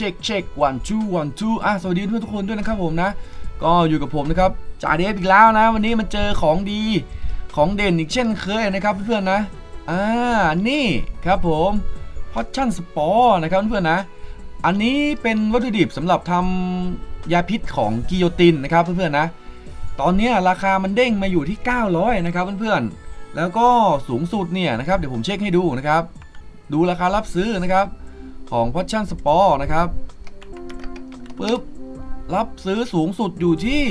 ช็คเช็ควันทูวันทูอะสวัสดีเพื่อนทุกคนด้วยนะครับผมนะ ก็อยู่กับผมนะครับจ่าเดฟอีกแล้วนะ วันนี้มาเจอของดีของเด่นอีกเช่นเคยนะครับเพื่อนๆนะอ่านี่ครับผมพอชั่นสปอร์นะครับเพื่อนๆนะ อันนี้เป็นวัตถุดิบสำหรับทำยาพิษของกิโยตินนะครับเพื่อนๆนะ ตอนนี้ราคามันเด้งมาอยู่ที่ 900 นะครับเพื่อนๆแล้วก็สูงสุดเนี่ยนะครับเดี๋ยวผมเช็คให้ดูนะครับ ดูราคารับซื้อนะครับ ของพอชั่นสปอร์นะครับปึ๊บรับซื้อสูงสุดอยู่ที่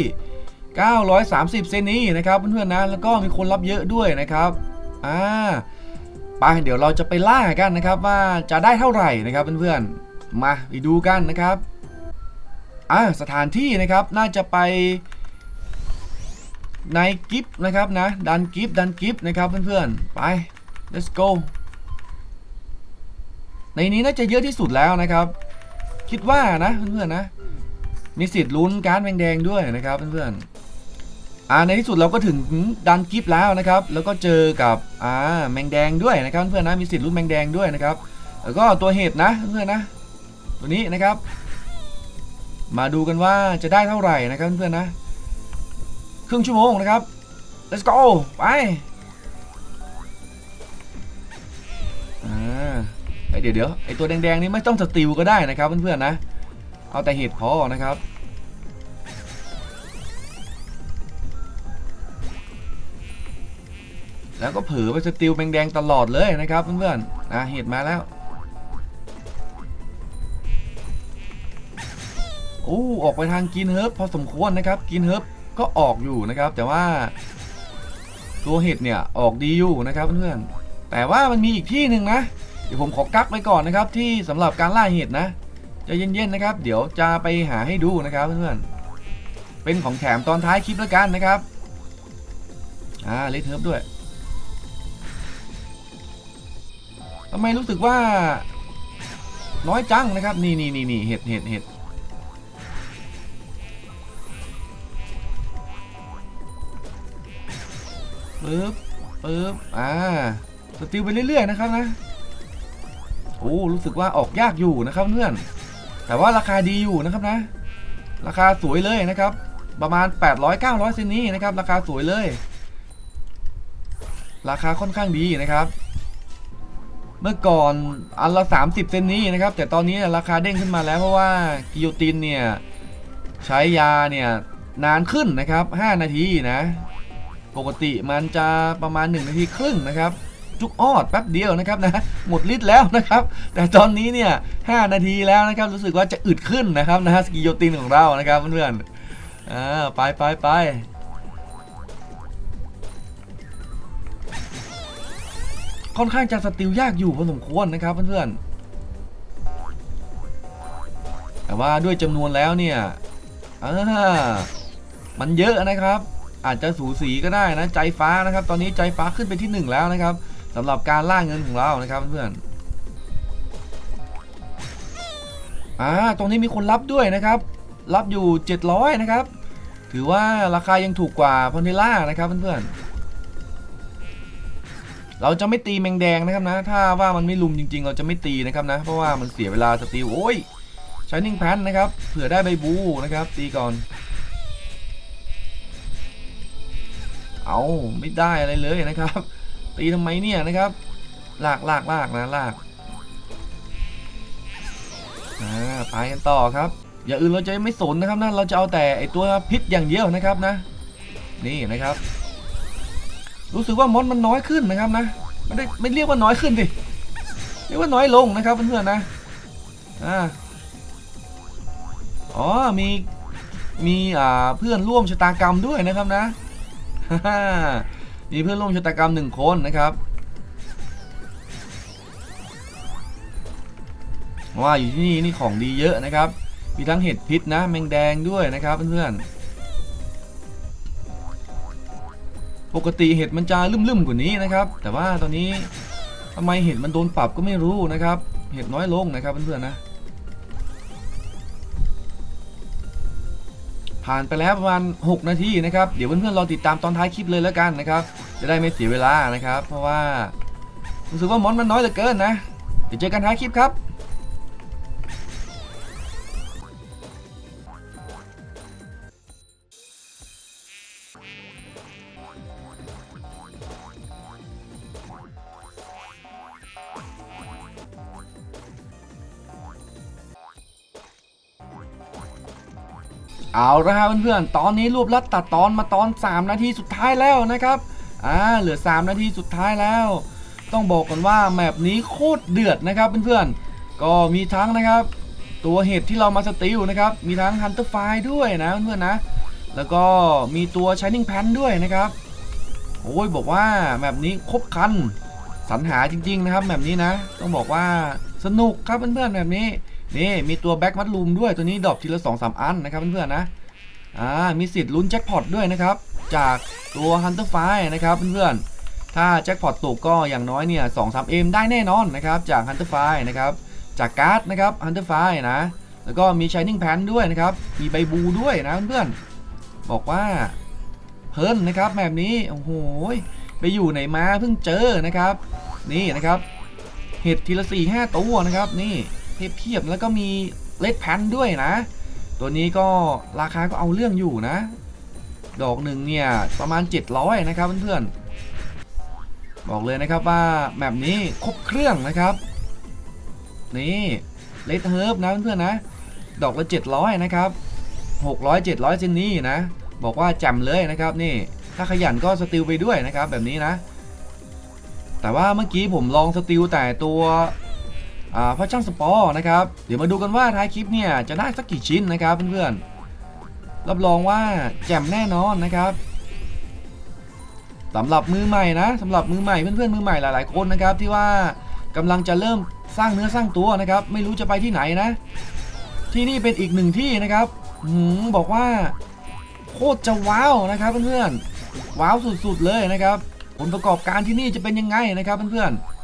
930 เซนนี้นะครับเพื่อนๆนะแล้วก็มีคนรับเยอะด้วยนะครับอ่าไปเดี๋ยวเราจะไปล่ากันนะครับว่าจะได้เท่าไหร่นะครับเพื่อนๆมาไปดูกันนะครับอ่าสถานที่นะครับน่าจะไปในกิฟต์นะครับนะดันกิฟต์ดันกิฟต์นะครับเพื่อนๆไป let's go ในนี้น่าจะเยอะที่สุดแล้วนะครับ คิดว่านะเพื่อนๆนะ มีสิทธิ์ลุ้นการ์ดแดงด้วยนะครับเพื่อนๆอ่าในที่สุดเราก็ถึงดันกิฟต์แล้วนะครับ แล้วก็เจอกับอ่าแมงแดงด้วยนะครับเพื่อนๆนะมีสิทธิ์ลุ้นแมงแดงด้วยนะครับ แล้วก็ตัวเห็ดนะเพื่อนๆนะ ตัวนี้นะครับ มาดูกันว่าจะได้เท่าไหร่นะครับเพื่อนๆนะ ครึ่งชั่วโมงนะครับ let's go ไป เอ้ยเดี๋ยวเดี๋ยวไอตัวแดงๆนี่ไม่ต้องสติลก็ได้นะครับเพื่อนๆนะ เอาแต่เห็ดพอนะครับ แล้วก็เผลอไปสติลแดงๆตลอดเลยนะครับเพื่อนๆนะเห็ดมาแล้วโอ้ออกไปทางกินเฮิร์บพอสมควรนะครับกินเฮิร์บก็ออกอยู่นะครับ แต่ว่าตัวเห็ดเนี่ยออกดีอยู่นะครับเพื่อนๆแต่ว่ามันมีอีกที่หนึ่งนะ ดี๋ยวผมขอกักไว้ก่อนนะครับ ที่สำหรับการล่าเห็ดนะจะเย็นๆนะครับ เดี๋ยวจะไปหาให้ดูนะครับเพื่อนๆเป็นของแถมตอนท้ายคลิปแล้วกันนะครับอ่าเลทเทิร์ฟด้วยทำไมรู้สึกว่า น้อยจังนะครับ นี่นี่นี่นี่เห็ดเห็ดเห็ดปึ๊บปึ๊บอ่าสติลไปเรื่อยๆนะครับนะ โอ้รู้สึกว่าออกยากอยู่นะครับเพื่อน แต่ว่าราคาดีอยู่นะครับนะ ราคาสวยเลยนะครับ ประมาณ 800-900เซนนี้นะครับ ราคาสวยเลย ราคาค่อนข้างดีนะครับ เมื่อก่อนอันละ 30 เซนนี้นะครับ แต่ตอนนี้ราคาเด้งขึ้นมาแล้วเพราะว่ากิโยตินเนี่ยใช้ยาเนี่ยนานขึ้นนะครับ 5 นาทีนะ ปกติมันจะประมาณ 1 นาทีครึ่งนะครับ จุกออดแป๊บเดียวนะครับนะหมดฤทธิ์แล้วนะครับ แต่ตอนนี้เนี่ย5นาทีแล้วนะครับรู้สึกว่าจะอึดขึ้นนะครับนะสกิโยตินของเรานะครับเพื่อนๆอ่าไปไปไปค่อนข้างจะสติลยากอยู่พอสมควรนะครับเพื่อนๆแต่ว่าด้วยจำนวนแล้วเนี่ยอ่ามันเยอะนะครับ อาจจะสูสีก็ได้นะใจฟ้านะครับ ตอนนี้ใจฟ้าขึ้นไปที่ 1 แล้วนะครับ สำหรับการล่าเงินของเรานะครับเพื่อนอ่าตรงนี้มีคนรับด้วยนะครับ รับอยู่ 700 นะครับ ถือว่าราคายังถูกกว่าพอนเทล่านะครับเพื่อนๆเราจะไม่ตีแมงแดงนะครับนะ ถ้าว่ามันไม่ลุมจริง ๆ เราจะไม่ตีนะครับนะ เพราะว่ามันเสียเวลาสติลโอ้ยชายนิ่งแพนนะครับเผื่อได้ใบบูนะครับ ตีก่อน เอาไม่ได้อะไรเลยนะครับ ตีทำไมเนี่ยนะครับลากลากลากนะลากอ่าไปกันต่อครับ อย่าอื่นเราจะไม่สนนะครับนะเราจะเอาแต่ไอตัวพิษอย่างเดียวนะครับนะ นี่นะครับ รู้สึกว่ามอนมันน้อยขึ้นนะครับนะไม่ได้ไม่เรียกว่าน้อยขึ้นดิเรียกว่าน้อยลงนะครับเพื่อนๆนะอ่าอ๋อมีมีอ่าเพื่อนร่วมชะตากรรมด้วยนะครับนะ มีเพื่อนร่วมชะตากรรมหนึ่งคนนะครับว่าอยู่ที่นี่นี่ของดีเยอะนะครับ มีทั้งเห็ดพิษนะแมงแดงด้วยนะครับเพื่อนๆ ปกติเห็ดมันจะลืมๆกว่านี้นะครับ แต่ว่าตอนนี้ทำไมเห็ดมันโดนปรับก็ไม่รู้นะครับ เห็ดน้อยลงนะครับเพื่อนๆนะ ผ่านไปแล้วประมาณ 6 นาทีนะครับ เดี๋ยวเพื่อนๆรอติดตามตอนท้ายคลิปเลยแล้วกันนะครับ จะได้ไม่เสียเวลานะครับ เพราะว่ารู้สึกว่ามอนมันน้อยเหลือเกินนะ เดี๋ยวเจอกันท้ายคลิปครับ เอาละครับเพื่อนๆ ตอนนี้รวบลัดตัดตอนมาตอน 3 นาทีสุดท้ายแล้วนะครับ อ่า เหลือ 3 นาทีสุดท้ายแล้ว ต้องบอกกันว่าแมปนี้โคตรเดือดนะครับเพื่อนๆ ก็มีทั้งนะครับ ตัวเห็ดที่เรามาสติลนะครับ มีทั้ง Hunter f i ด้วยนะเพื่อนๆนะ แล้วก็มีตัว Shining Pan ด้วยนะครับ โอ้ยบอกว่าแมปนี้ครบคันสรรหาจริงๆนะครับแบบนี้นะ ต้องบอกว่าสนุกครับเพื่อนๆแบบนี้ นี่มีตัวแบ็กมัดลูมด้วยตัวนี้ดรอปทีละ2อสอันนะครับเพื่อนๆนะอ่ามีสิทธิ์ลุ้นแจ็คพอตด้วยนะครับ จากตัว Hunter f i นะครับเพื่อนๆถ้าแจ็คพอตตกก็อย่างน้อยเนี่ยสองสามเอ็มได้แน่นอนนะครับจาก Hunter f i นะครับจากการ์ดนะครับ Hunter f i นะแล้วก็มี Shining Pan ด้วยนะครับมีใบบูด้วยนะเพื่อนๆบอกว่าเพลินนะครับแบบนี้โอ้โหไปอยู่ไหนมาเพิ่งเจอนะครับ นี่นะครับเห็ดทีละสี่ห้าตัวนะครับนี่ เทียบเทีบแล้วก็มีเลดแพนด้วยนะ ตัวนี้ก็ราคาก็เอาเรื่องอยู่นะ ดอกหนึ่งเนี่ยประมาณ 700 นะครับเพื่อนๆบอกเลยนะครับว่าแบบนี้ครบเครื่องนะครับ นี่เลดเฮิร์บนะเพื่อนๆนะ ดอกละ 700 นะครับ 600 700เซนนี่นะ บอกว่าจำเลยนะครับนี่ถ้าขยันก็สติลไปด้วยนะครับแบบนี้นะ แต่ว่าเมื่อกี้ผมลองสติลแต่ตัว พระช่างสปอร์นะครับ เดี๋ยวมาดูกันว่าท้ายคลิปเนี่ยจะได้สักกี่ชิ้นนะครับเพื่อนๆ รับรองว่าแจ่มแน่นอนนะครับสำหรับมือใหม่นะสำหรับมือใหม่เพื่อนๆมือใหม่หลายๆคนนะครับ ที่ว่ากำลังจะเริ่มสร้างเนื้อสร้างตัวนะครับ ไม่รู้จะไปที่ไหนนะ ที่นี่เป็นอีกหนึ่งที่นะครับหืบอกว่า โคตรจะว้าวนะครับเพื่อนๆว้าวสุดๆเลยนะครับ ผลประกอบการที่นี่จะเป็นยังไงนะครับเพื่อนๆ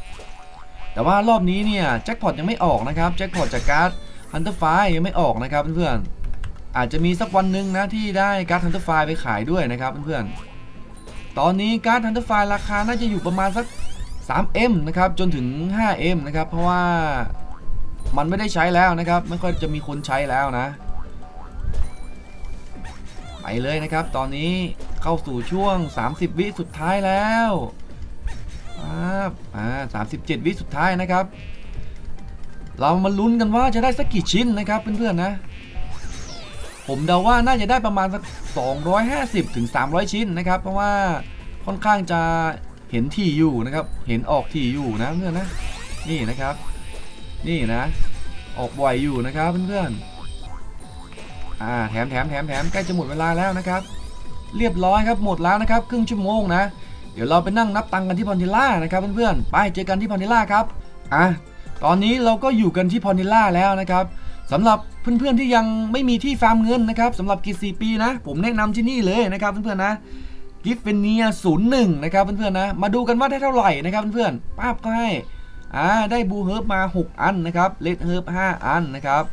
แต่ว่ารอบนี้เนี่ยแจ็คพอตยังไม่ออกนะครับแจ็คพอตจากการ์ดฮันเตอร์ไฟยังไม่ออกนะครับเพื่อนๆอาจจะมีสักวันหนึ่งนะที่ได้การ์ดฮันเตอร์ไฟไปขายด้วยนะครับเพื่อนๆตอนนี้การ์ดฮันเตอร์ไฟราคาน่าจะอยู่ประมาณสัก 3M นะครับจนถึง 5M นะครับเพราะว่ามันไม่ได้ใช้แล้วนะครับ ไม่ค่อยจะมีคนใช้แล้วนะ ไปเลยนะครับ ตอนนี้เข้าสู่ช่วง 30 วิสุดท้ายแล้ว ครับอ่า37วิสุดท้ายนะครับ เรามาลุ้นกันว่าจะได้สักกี่ชิ้นนะครับเพื่อนๆนะ ผมเดาว่าน่าจะได้ประมาณสัก250ถึง300 ชิ้นนะครับ เพราะว่าค่อนข้างจะเห็นที่อยู่นะครับ เห็นออกที่อยู่นะเพื่อนนะ นี่นะครับ นี่นะ ออกบ่อยอยู่นะครับเพื่อนๆ อ่าแถมแถมแถมแถมใกล้จะหมดเวลาแล้วนะครับ เรียบร้อยครับหมดแล้วนะครับ ครึ่งชั่วโมงนะ เดี๋ยวเราไปนั่งนับตังค์กันที่พอนิล่านะครับเพื่อนๆไปเจอกันที่พอนิล่าครับอะตอนนี้เราก็อยู่กันที่พอนิล่าแล้วนะครับสำหรับเพื่อนๆที่ยังไม่มีที่ฟาร์มเงินนะครับสำหรับกีซีปีนะ ผมแนะนำที่นี่เลยนะครับเพื่อนๆนะกิฟเฟเนียศูนย์หนึ่งนะครับเพื่อนๆนะมาดูกันว่าได้เท่าไหร่นะครับเพื่อนๆป้าบก็ให้อ่าได้บูเฮิร์บมา 6 อันนะครับเลดเฮิร์บ5อันนะครับ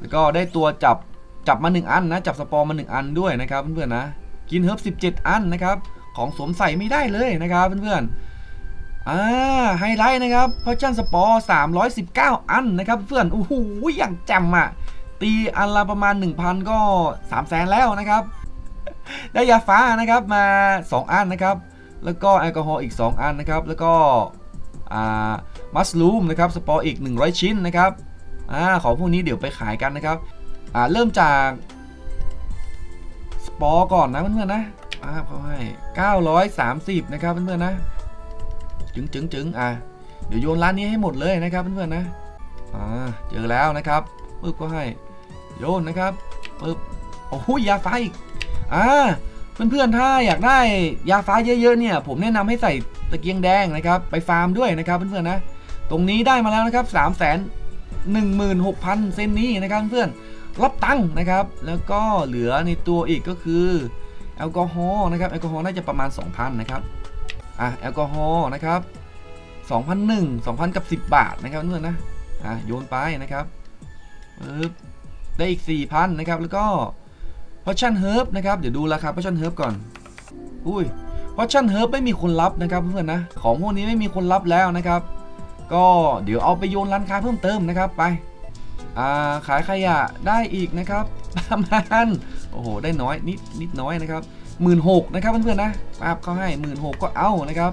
แล้วก็ได้ตัวจับจับมา 1 อันนะจับสปอร์มา 1 อันด้วยนะครับเพื่อนๆนะกินเฮิร์บ17 อันนะครับ ของสวมใส่ไม่ได้เลยนะครับเพื่อนๆอ่าไฮไลท์นะครับพอชั่นสปอร์319 อันนะครับเพื่อนโอ้โหอย่างแจ่มอะ ตีอันละประมาณ 1,000 ก็3แสนแล้วนะครับ ได้ยาฟ้านะครับมา 2 อันนะครับ แล้วก็แอลกอฮอล์อีก 2 อันนะครับ แล้วก็อ่ามัสลูมนะครับสปอร์อีก 100 ชิ้นนะครับอ่าของพวกนี้เดี๋ยวไปขายกันนะครับอ่าเริ่มจากสปอร์ก่อนนะเพื่อนๆนะ อ่าเขาให้930นะครับเพื่อนๆนะ จึงจึงจึงอะ เดี๋ยวโยนร้านนี้ให้หมดเลยนะครับเพื่อนๆนะ อ่า เจอแล้วนะครับปึ๊บก็ให้ โยนนะครับปึ๊บ โอ้โหยาฟ้าอีก อ่า เพื่อนๆ ถ้าอยากได้ยาฟ้าเยอะๆ เนี่ย ผมแนะนำให้ใส่ตะเกียงแดงนะครับ ไปฟาร์มด้วยนะครับเพื่อนๆ นะ ตรงนี้ได้มาแล้วนะครับ3 1 6 0 0 0เซนนี้นะครับเพื่อนรับตังค์นะครับ แล้วก็เหลือในตัวอีกก็คือ แอลกอฮอล์นะครับแอลกอฮอล์น่าจะประมาณ 2,000 นะครับอะแอลกอฮอล์นะครับ2,001 2,000 กับ 10 บาทนะครับเพื่อนนะอะโยนไปนะครับปึ๊บได้อีก 4,000 นะครับ แล้วก็พอชั่นเฮิร์บนะครับ เดี๋ยวดูราคาพอชั่นเฮิร์บก่อน อุ้ยพอชั่นเฮิร์บไม่มีคนรับนะครับเพื่อนนะ ของพวกนี้ไม่มีคนรับแล้วนะครับ ก็เดี๋ยวเอาไปโยนร้านค้าเพิ่มเติมนะครับไป อ่าขายขยะได้อีกนะครับ ประมาณ โอ้โห ได้น้อยนิดนิดน้อยนะครับหมื่นหกนะครับเพื่อนๆนะปั๊บเขาให้หมื่นหกก็เอานะครับ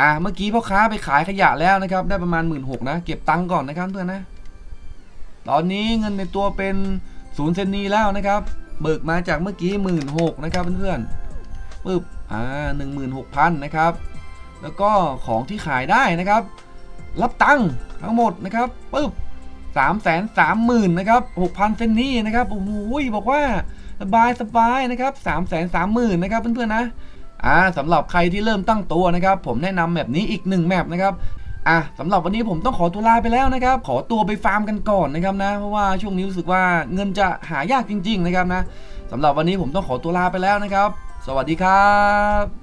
อ่าเมื่อกี้พ่อค้าไปขายขยะแล้วนะครับ ได้ประมาณหมื่นหกนะ เก็บตังค์ก่อนนะครับเพื่อนนะ ตอนนี้เงินในตัวเป็นศูนย์เซนนีแล้วนะครับ เบิกมาจากเมื่อกี้หมื่นหกนะครับเพื่อนๆปึ๊บอ่าหนึ่งหมื่นหกพันนะครับ แล้วก็ของที่ขายได้นะครับ รับตังค์ทั้งหมดนะครับปึ๊บสามแสนสามหมื่นนะครับหกพันเซนนีนะครับโอ้โหบอกว่า สบายสบายนะครับสามแสนสามหมื่นนะครับเพื่อนๆนะอ่าสำหรับใครที่เริ่มตั้งตัวนะครับ ผมแนะนำแบบนี้อีกหนึ่งแมปนะครับอะสำหรับวันนี้ผมต้องขอตัวลาไปแล้วนะครับ ขอตัวไปฟาร์มกันก่อนนะครับนะ เพราะว่าช่วงนี้รู้สึกว่าเงินจะหายากจริง ๆ นะครับนะสำหรับวันนี้ผมต้องขอตัวลาไปแล้วนะครับ สวัสดีครับ